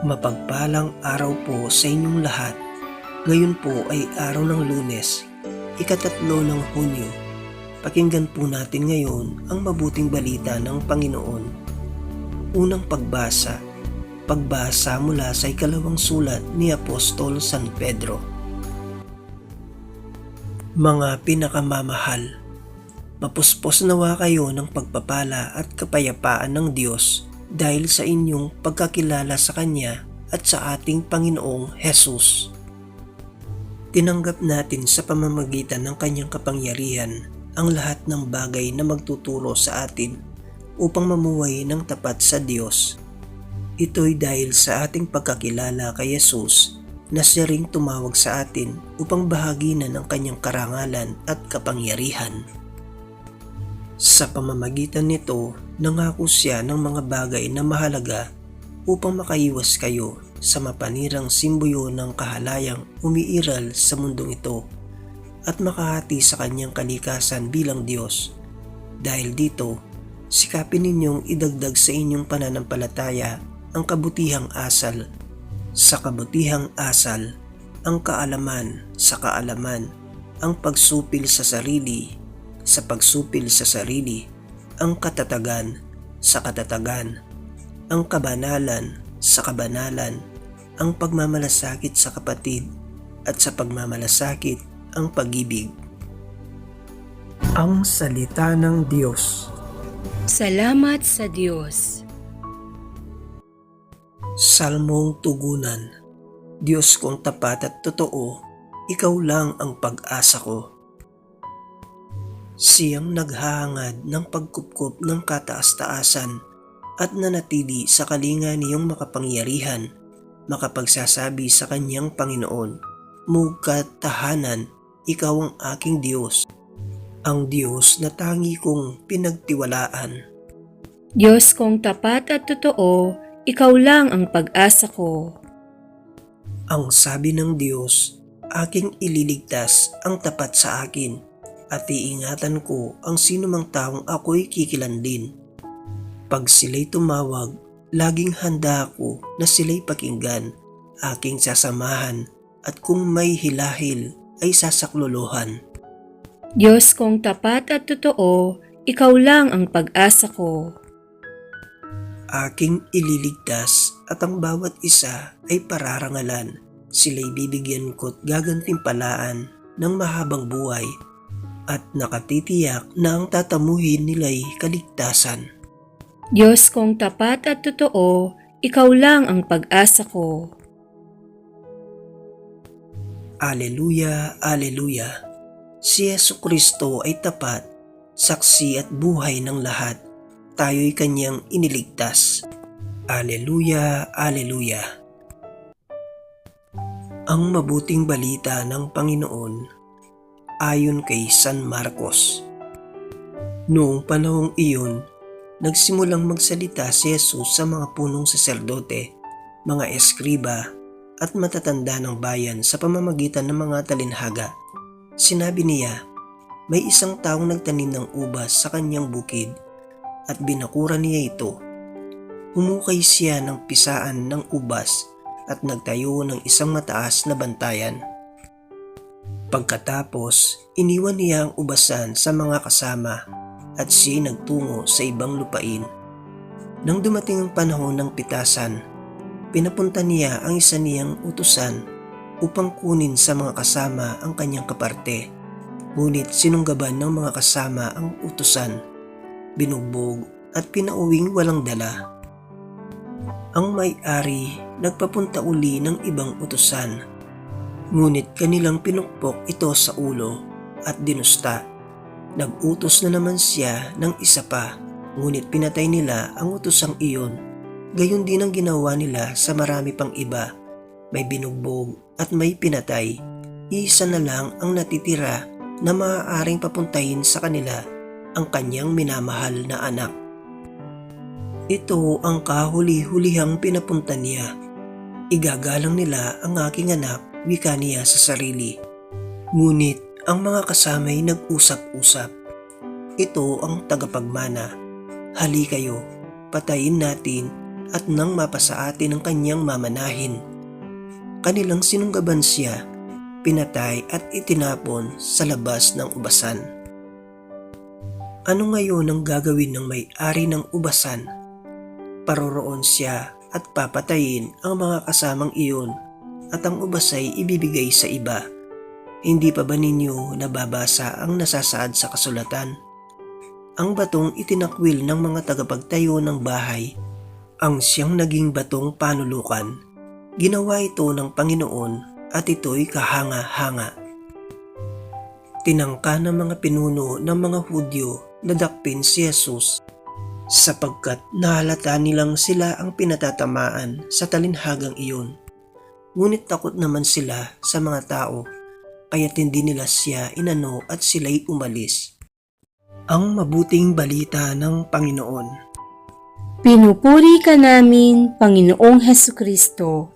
Mapagpalang araw po sa inyong lahat. Ngayon po ay araw ng lunes, ikatatlo ng Hunyo. Pakinggan po natin ngayon ang mabuting balita ng Panginoon. Unang pagbasa, pagbasa mula sa ikalawang sulat ni Apostol San Pedro. Mga pinakamamahal, mapuspos nawa kayo ng pagpapala at kapayapaan ng Diyos dahil sa inyong pagkakilala sa Kanya at sa ating Panginoong Hesus. Tinanggap natin sa pamamagitan ng Kanyang kapangyarihan ang lahat ng bagay na magtuturo sa atin upang mamuhay ng tapat sa Diyos. Ito'y dahil sa ating pagkakilala kay Jesus na siya ring tumawag sa atin upang bahaginan ng kanyang karangalan at kapangyarihan. Sa pamamagitan nito, nangako siya ng mga bagay na mahalaga upang makaiwas kayo sa mapanirang simbuyo ng kahalayang umiiral sa mundong ito at makahati sa kanyang kalikasan bilang Diyos. Dahil dito, sikapin ninyong idagdag sa inyong pananampalataya ang kabutihang asal. Sa kabutihang asal, ang kaalaman sa kaalaman, ang pagsupil sa sarili sa pagsupil sa sarili, ang katatagan sa katatagan, ang kabanalan sa kabanalan, ang pagmamalasakit sa kapatid at sa pagmamalasakit ang pag-ibig. Ang Salita ng Diyos Salamat sa Diyos. Salmong Tugunan Diyos kong tapat at totoo, ikaw lang ang pag-asa ko. Siyang naghahangad ng pagkupkup ng kataas-taasan at nanatili sa kalinga niyong makapangyarihan, makapagsasabi sa kanyang Panginoon, Mugkat tahanan, ikaw ang aking Diyos, ang Diyos na tangi kong pinagtiwalaan. Diyos kong tapat at totoo, ikaw lang ang pag-asa ko. Ang sabi ng Diyos, aking ililigtas ang tapat sa akin at iingatan ko ang sinumang taong ako'y kikilandin. Pag sila'y tumawag, laging handa ako na sila'y pakinggan, aking sasamahan at kung may hilahil ay sasaklolohan. Diyos kong tapat at totoo, ikaw lang ang pag-asa ko. Aking ililigtas at ang bawat isa ay pararangalan. Sila'y bibigyan ko't gagantimpalaan ng mahabang buhay at nakatitiyak na ang tatamuhin nila'y kaligtasan. Diyos kong tapat at totoo, ikaw lang ang pag-asa ko. Aleluya, Aleluya. Si Yesu Kristo ay tapat, saksi at buhay ng lahat. Tayo'y kanyang iniligtas. Aleluya, Aleluya. Ang mabuting balita ng Panginoon ayon kay San Marcos. Noong panahong iyon, nagsimulang magsalita si Jesus sa mga punong saserdote, mga eskriba at matatanda ng bayan sa pamamagitan ng mga talinhaga. Sinabi niya, may isang taong nagtanim ng ubas sa kanyang bukid at binakura niya ito. Humukay siya ng pisaan ng ubas at nagtayo ng isang mataas na bantayan. Pagkatapos, iniwan niya ang ubasan sa mga kasama at siya nagtungo sa ibang lupain. Nang dumating ang panahon ng pitasan, pinapunta niya ang isa niyang utusan upang kunin sa mga kasama ang kanyang kaparte. Ngunit sinunggaban ng mga kasama ang utusan, binugbog at pinauwing walang dala. Ang may-ari nagpapunta uli ng ibang utusan Ngunit kanilang pinukpok ito sa ulo at dinusta. Nagutos na naman siya ng isa pa, ngunit pinatay nila ang utosang iyon. Gayon din ang ginawa nila sa marami pang iba. May binugbog at may pinatay. Isa na lang ang natitira na maaaring papuntahin sa kanila ang kanyang minamahal na anak. Ito ang kahuli-hulihang pinapunta niya. Igagalang nila ang aking anak wika niya sa sarili. Ngunit ang mga kasamay nag-usap-usap. Ito ang tagapagmana. Hali kayo, patayin natin at nang mapasa atin ang kanyang mamanahin. Kanilang sinunggaban siya, pinatay at itinapon sa labas ng ubasan. Ano ngayon ang gagawin ng may-ari ng ubasan? Paroroon siya at papatayin ang mga kasamang iyon at ang ubas ay ibibigay sa iba. Hindi pa ba ninyo nababasa ang nasasaad sa kasulatan? Ang batong itinakwil ng mga tagapagtayo ng bahay ang siyang naging batong panulukan. Ginawa ito ng Panginoon at ito'y kahanga-hanga. Tinangka ng mga pinuno ng mga Hudyo na dakpin si Jesus sapagkat nahalata nilang sila ang pinatatamaan sa talinhagang iyon. Ngunit takot naman sila sa mga tao kaya't hindi nila siya inano at sila'y umalis. Ang mabuting balita ng Panginoon. Pinupuri ka namin, Panginoong Heso Kristo.